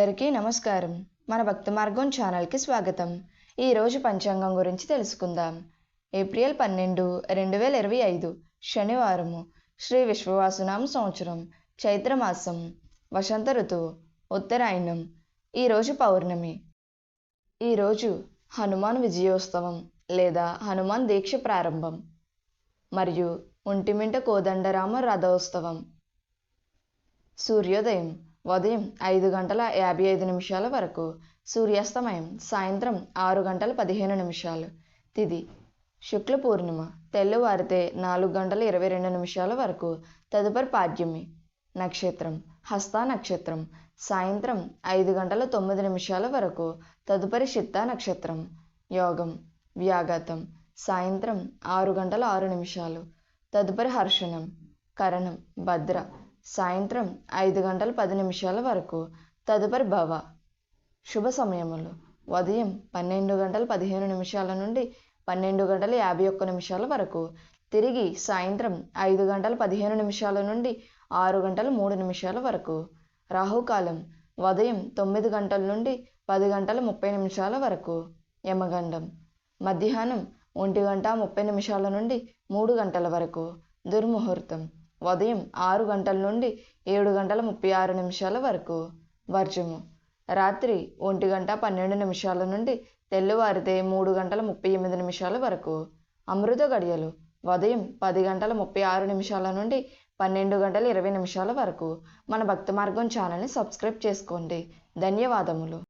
నమస్కారం. మన భక్తి మార్గం ఛానల్కి స్వాగతం. ఈరోజు పంచాంగం గురించి తెలుసుకుందాం. ఏప్రిల్ పన్నెండు రెండు వేల ఇరవై ఐదు శనివారము శ్రీ విశ్వవాసునామ సంవత్సరం చైత్రమాసం వసంత ఋతువు ఉత్తరాయణం ఈరోజు పౌర్ణమి. ఈరోజు హనుమాన్ విజయోత్సవం లేదా హనుమాన్ దీక్ష ప్రారంభం మరియు ఒంటిమింట కోదండరామ రథోత్సవం. సూర్యోదయం ఉదయం ఐదు గంటల యాభై ఐదు నిమిషాల వరకు. సూర్యాస్తమయం సాయంత్రం ఆరు గంటల పదిహేను నిమిషాలు. తిది. శుక్ల పూర్ణిమ తెల్లవారితే నాలుగు గంటల ఇరవై రెండు నిమిషాల వరకు. తదుపరి పాడ్యమి. నక్షత్రం. హస్త నక్షత్రం. సాయంత్రం ఐదు గంటల తొమ్మిది నిమిషాల వరకు. తదుపరి చిత్తా నక్షత్రం. యోగం. వ్యాఘాతం. సాయంత్రం ఆరు గంటల ఆరు నిమిషాలు. తదుపరి హర్షణం. కరణం. భద్ర. సాయంత్రం ఐదు గంటల పది నిమిషాల వరకు. తదుపరి భవ. శుభ సమయములు. ఉదయం పన్నెండు గంటల పదిహేను నిమిషాల నుండి పన్నెండు గంటల యాభై ఒక్క నిమిషాల వరకు. తిరిగి సాయంత్రం ఐదు గంటల పదిహేను నిమిషాల నుండి ఆరు గంటల మూడు నిమిషాల వరకు. రాహుకాలం. ఉదయం తొమ్మిది గంటల నుండి పది గంటల ముప్పై నిమిషాల వరకు. యమగండం. మధ్యాహ్నం ఒంటి గంట ముప్పై నిమిషాల నుండి మూడు గంటల వరకు. దుర్ముహూర్తం. ఉదయం ఆరు గంటల నుండి ఏడు గంటల ముప్పై ఆరు నిమిషాల వరకు. వర్జము. రాత్రి ఒంటి గంట పన్నెండు నిమిషాల నుండి తెల్లవారితే మూడు గంటల ముప్పై ఎనిమిది నిమిషాల వరకు. అమృత గడియలు. ఉదయం పది గంటల ముప్పై ఆరు నిమిషాల నుండి పన్నెండు గంటల ఇరవై నిమిషాల వరకు. మన భక్తి మార్గం ఛానల్ని సబ్స్క్రైబ్ చేసుకోండి. ధన్యవాదములు.